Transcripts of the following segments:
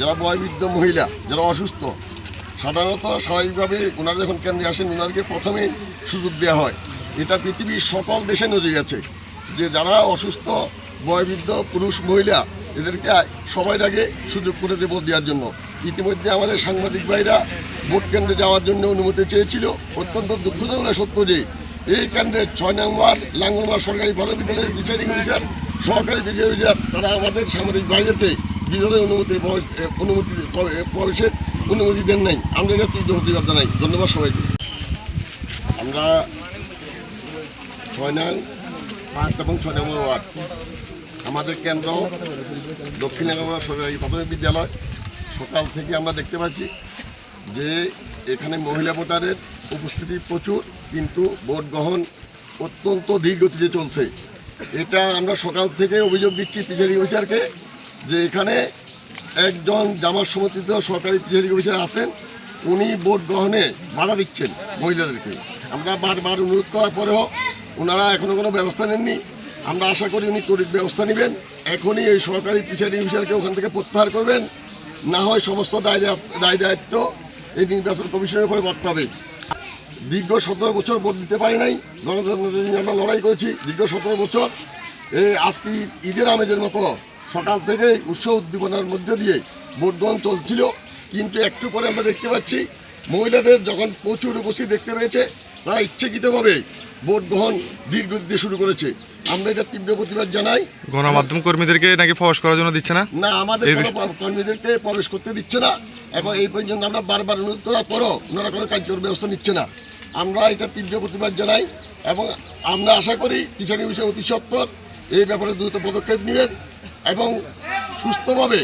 যারা বয়বৃদ্ধ মহিলা, যারা অসুস্থ, সাধারণত স্বাভাবিকভাবে ওনারা যখন কেন্দ্রে আসেন, ওনাদেরকে প্রথমেই সুযোগ দেওয়া হয়। এটা পৃথিবীর সকল দেশে নজরে আছে যে যারা অসুস্থ, বয়বৃদ্ধ পুরুষ মহিলা, এদেরকে সবার আগে সুযোগ করে দেব দেওয়ার জন্য। ইতিমধ্যে আমাদের সাংবাদিক ভাইরা ভোট কেন্দ্রে যাওয়ার জন্য অনুমতি চেয়েছিল। অত্যন্ত দুঃখজনক সত্য যে এই কেন্দ্রে ছয় নম্বর লাঙ্গলমার সরকারি বালক বিদ্যালয়ের প্রিসাইডিং অফিসার, সহকারী বিচার তারা আমাদের সাংবাদিক ভাইদেরকে বিদ্যালয়ের অনুমতি অনুমতি প্রবেশের অনুমতি দেন নাই। আমরা এটা তীব্র প্রতিবাদ জানাই। ধন্যবাদ সবাইকে। আমরা ছয় নং, পাঁচ এবং ছয় নম্বর ওয়ার্ড। আমাদের কেন্দ্র দক্ষিণ এগারোয়া সরকারি প্রাথমিক বিদ্যালয়। সকাল থেকে আমরা দেখতে পাচ্ছি যে এখানে মহিলা ভোটারের উপস্থিতি প্রচুর, কিন্তু ভোট গ্রহণ অত্যন্ত ধীর গতিতে চলছে। এটা আমরা সকাল থেকে অভিযোগ দিচ্ছি পিছারি অফিসারকে। যে এখানে একজন জামার সমর্থিত সরকারি পিছারি অফিসার আছেন, উনি ভোট গ্রহণে বাধা দিচ্ছেন মহিলাদেরকে। আমরা বারবার অনুরোধ করার পরেও ওনারা এখনও কোনো ব্যবস্থা নেননি। আমরা আশা করি উনি তড়িৎ ব্যবস্থা নেবেন। এখনই এই সরকারি পিছারি অফিসারকে ওখান থেকে প্রত্যাহার করবেন। না হয় সমস্ত দায় দায় দায়িত্ব এই নির্বাচন কমিশনের উপরে বর্তে হবে। দীর্ঘ সতেরো বছর ভোট দিতে পারি নাই। গণতন্ত্র আমরা লড়াই করেছি। দীর্ঘ সতেরো বছর। এই আজকে ঈদের আমেজের মতো সকাল থেকে উৎসব উদ্দীপনার মধ্যে দিয়ে ভোট গ্রহণ চলছিল। কিন্তু একটু পরে আমরা দেখতে পাচ্ছি মহিলাদের যখন প্রচুর উপস্থিত দেখতে পেয়েছে তারা ইচ্ছাকৃতভাবে ভোট গ্রহণ দীর্ঘ দিতে শুরু করেছে। আমরা এটা তীব্র প্রতিবাদ জানাই। গণমাধ্যম কর্মীদেরকে নাকি প্রবেশ করার জন্য দিচ্ছে না? না আমাদের কর্মীদেরকে প্রবেশ করতে দিচ্ছে না। এবং এই পর্যন্ত আমরা বারবার অনুরোধ করার পরও ওনারা কোনো কার্যকর ব্যবস্থা নিচ্ছে না। আমরা এটা তীব্র প্রতিবাদ জানাই এবং আমরা আশা করি কিষাণী বিষয় অতি সত্তর। এই ব্যাপারে দ্রুত পদক্ষেপ নেবেন। এবং সুস্থভাবে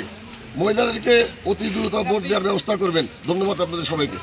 মহিলাদেরকে অতি দ্রুত ভোট দেওয়ার ব্যবস্থা করবেন। ধন্যবাদ আপনাদের সবাইকে।